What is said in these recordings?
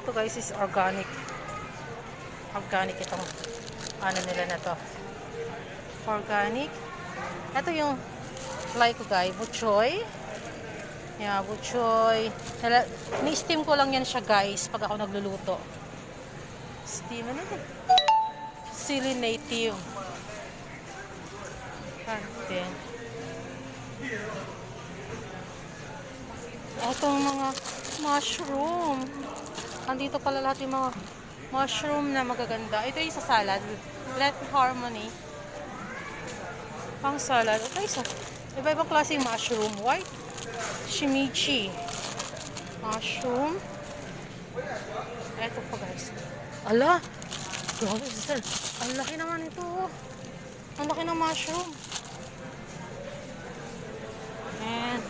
to guys is organic. Organic itong ano nila na to. Organic. Ito yung like ko guys, buchoy. Yeah, buchoy. Ni-steam ko lang yan siya guys pag ako nagluluto. Steam ano ito? Sili native. Kante. Itong mga mushroom. Andito pala lahat yung mga mushroom na magaganda. Ito yung sa salad. Let Harmony. Pang salad. Ito isa. Iba-ibang klaseng mushroom. White. Shimichi. Mushroom. Ito pa guys. Ala! Grabe, sister. Ang laki naman ito. Ang laki ng mushroom. And,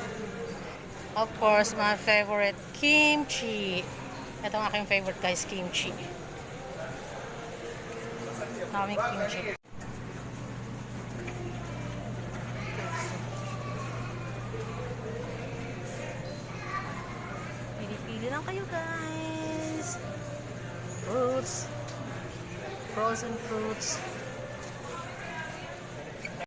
of course, my favorite, kimchi. Ito ang aking favorite guys, kimchi. Daming kimchi. Pili-pili lang kayo guys. Fruits. Frozen fruits.